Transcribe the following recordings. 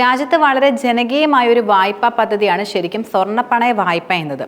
രാജ്യത്ത് വളരെ ജനകീയമായ ഒരു വായ്പാ പദ്ധതിയാണ് ശരിക്കും സ്വർണപ്പണയ വായ്പ എന്നത്.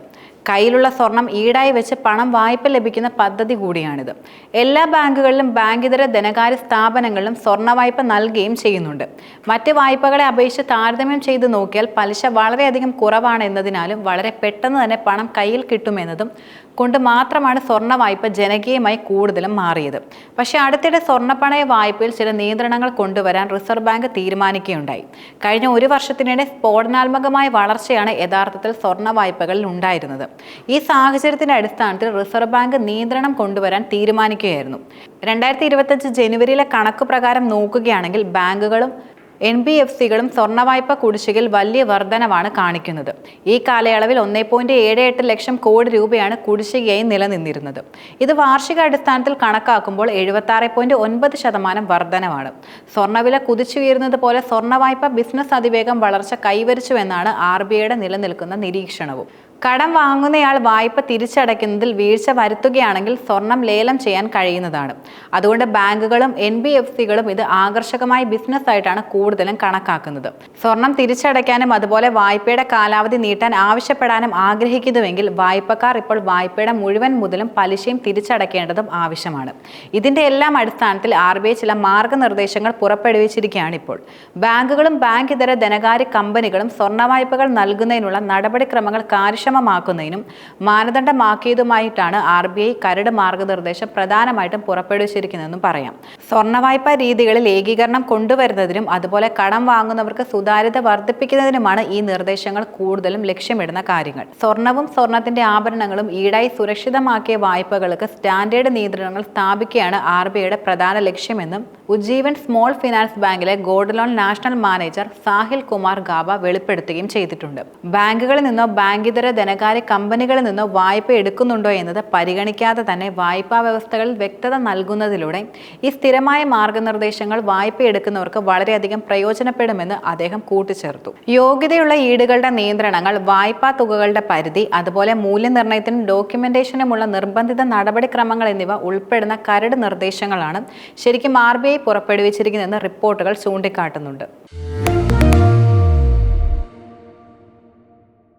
കയ്യിലുള്ള സ്വർണം ഈടായി വെച്ച് പണം വായ്പ ലഭിക്കുന്ന പദ്ധതി കൂടിയാണിത്. എല്ലാ ബാങ്കുകളിലും ബാങ്കിതര ധനകാര്യ സ്ഥാപനങ്ങളിലും സ്വർണ വായ്പ നൽകുകയും ചെയ്യുന്നുണ്ട്. മറ്റ് വായ്പകളെ അപേക്ഷിച്ച് താരതമ്യം ചെയ്ത് നോക്കിയാൽ പലിശ വളരെയധികം കുറവാണ് എന്നതിനാലും വളരെ പെട്ടെന്ന് തന്നെ പണം കയ്യിൽ കിട്ടുമെന്നതും കൊണ്ട് മാത്രമാണ് സ്വർണ വായ്പ ജനകീയമായി കൂടുതലും മാറിയത്. പക്ഷേ അടുത്തിടെ സ്വർണപ്പണയ വായ്പയിൽ ചില നിയന്ത്രണങ്ങൾ കൊണ്ടുവരാൻ റിസർവ് ബാങ്ക് തീരുമാനിക്കുകയുണ്ടായി. കഴിഞ്ഞ ഒരു വർഷത്തിനിടെ സ്ഫോടനാത്മകമായ വളർച്ചയാണ് യഥാർത്ഥത്തിൽ സ്വർണ വായ്പകളിൽ ഉണ്ടായിരുന്നത്. ഈ സാഹചര്യത്തിന്റെ അടിസ്ഥാനത്തിൽ റിസർവ് ബാങ്ക് നിയന്ത്രണം കൊണ്ടുവരാൻ തീരുമാനിക്കുകയായിരുന്നു. രണ്ടായിരത്തി ഇരുപത്തഞ്ച് ജനുവരിയിലെ കണക്ക് പ്രകാരം നോക്കുകയാണെങ്കിൽ ബാങ്കുകളും എൻ ബി എഫ് സികളും സ്വർണ വായ്പ കുടിശ്ശികയിൽ വലിയ വർധനവാണ് കാണിക്കുന്നത്. ഈ കാലയളവിൽ ഒന്നേ പോയിന്റ് ഏഴ് എട്ട് ലക്ഷം കോടി രൂപയാണ് കുടിശ്ശികയായി നിലനിന്നിരുന്നത്. ഇത് വാർഷിക അടിസ്ഥാനത്തിൽ കണക്കാക്കുമ്പോൾ എഴുപത്തി ആറ് പോയിന്റ് ഒൻപത് ശതമാനം വർധനവാണ്. സ്വർണവില കുതിച്ചുയരുന്നത് പോലെ സ്വർണ വായ്പ ബിസിനസ് അതിവേഗം വളർച്ച കൈവരിച്ചുവെന്നാണ് ആർ ബി ഐയുടെ നിലനിൽക്കുന്ന നിരീക്ഷണവും. കടം വാങ്ങുന്നയാൾ വായ്പ തിരിച്ചടയ്ക്കുന്നതിൽ വീഴ്ച വരുത്തുകയാണെങ്കിൽ സ്വർണം ലേലം ചെയ്യാൻ കഴിയുന്നതാണ്. അതുകൊണ്ട് ബാങ്കുകളും എൻ ബി എഫ് സികളും ഇത് ആകർഷകമായ ബിസിനസ് ആയിട്ടാണ് കൂടുതലും കണക്കാക്കുന്നത്. സ്വർണം തിരിച്ചടയ്ക്കാനും അതുപോലെ വായ്പയുടെ കാലാവധി നീട്ടാൻ ആവശ്യപ്പെടാനും ആഗ്രഹിക്കുന്നുവെങ്കിൽ വായ്പക്കാർ ഇപ്പോൾ വായ്പയുടെ മുഴുവൻ മുതലും പലിശയും തിരിച്ചടയ്ക്കേണ്ടതും ആവശ്യമാണ്. ഇതിന്റെ എല്ലാം അടിസ്ഥാനത്തിൽ ആർ ബി ഐ ചില മാർഗനിർദ്ദേശങ്ങൾ പുറപ്പെടുവിച്ചിരിക്കുകയാണ് ഇപ്പോൾ. ബാങ്കുകളും ബാങ്ക് ഇതര ധനകാര്യ കമ്പനികളും സ്വർണ വായ്പകൾ നൽകുന്നതിനുള്ള നടപടിക്രമങ്ങൾ കാര്യക്ഷമമാക്കുന്നതിനും മാനദണ്ഡമാക്കിയതുമായിട്ടാണ് ആർ ബി ഐ കരട് മാർഗനിർദ്ദേശം പ്രധാനമായിട്ടും പുറപ്പെടുവിച്ചിരിക്കുന്നതെന്നും പറയാം. സ്വർണ വായ്പാ രീതികളിൽ ഏകീകരണം കൊണ്ടുവരുന്നതിനും അതുപോലെ കടം വാങ്ങുന്നവർക്ക് സുതാര്യത വർദ്ധിപ്പിക്കുന്നതിനുമാണ് ഈ നിർദ്ദേശങ്ങൾ കൂടുതലും ലക്ഷ്യമിടുന്ന കാര്യങ്ങൾ. സ്വർണവും സ്വർണത്തിന്റെ ആഭരണങ്ങളും ഈടായി സുരക്ഷിതമാക്കിയ വായ്പകൾക്ക് സ്റ്റാൻഡേർഡ് നിയന്ത്രണങ്ങൾ സ്ഥാപിക്കുകയാണ് ആർ ബി ഐയുടെ പ്രധാന ലക്ഷ്യമെന്നും ഉജ്ജീവൻ സ്മോൾ ഫിനാൻസ് ബാങ്കിലെ gold loan national manager Sahil Kumar Gaba വെളിപ്പെടുത്തുകയും ചെയ്തിട്ടുണ്ട്. ബാങ്കുകളിൽ നിന്നോ ബാങ്കിതര ധനകാര്യ കമ്പനികളിൽ നിന്നോ വായ്പ എടുക്കുന്നുണ്ടോ എന്നത് പരിഗണിക്കാതെ തന്നെ വായ്പാ വ്യവസ്ഥകളിൽ വ്യക്തത നൽകുന്നതിലൂടെ ഈ സ്ഥിരമായ മാർഗനിർദ്ദേശങ്ങൾ വായ്പ എടുക്കുന്നവർക്ക് വളരെയധികം പ്രയോജനപ്പെടുമെന്ന് അദ്ദേഹം കൂട്ടിച്ചേർത്തു. യോഗ്യതയുള്ള ഈടുകളുടെ നിയന്ത്രണങ്ങൾ വായ്പാ തുകകളുടെ പരിധി അതുപോലെ മൂല്യനിർണയത്തിനും ഡോക്യുമെന്റേഷനുമുള്ള നിർബന്ധിത നടപടിക്രമങ്ങൾ എന്നിവ ഉൾപ്പെടുന്ന കരട് നിർദ്ദേശങ്ങളാണ് ശരിക്കും ആർ ബി ഐ പുറപ്പെടുവിച്ചിരിക്കുന്നതെന്ന് റിപ്പോർട്ടുകൾ ചൂണ്ടിക്കാട്ടുന്നുണ്ട്.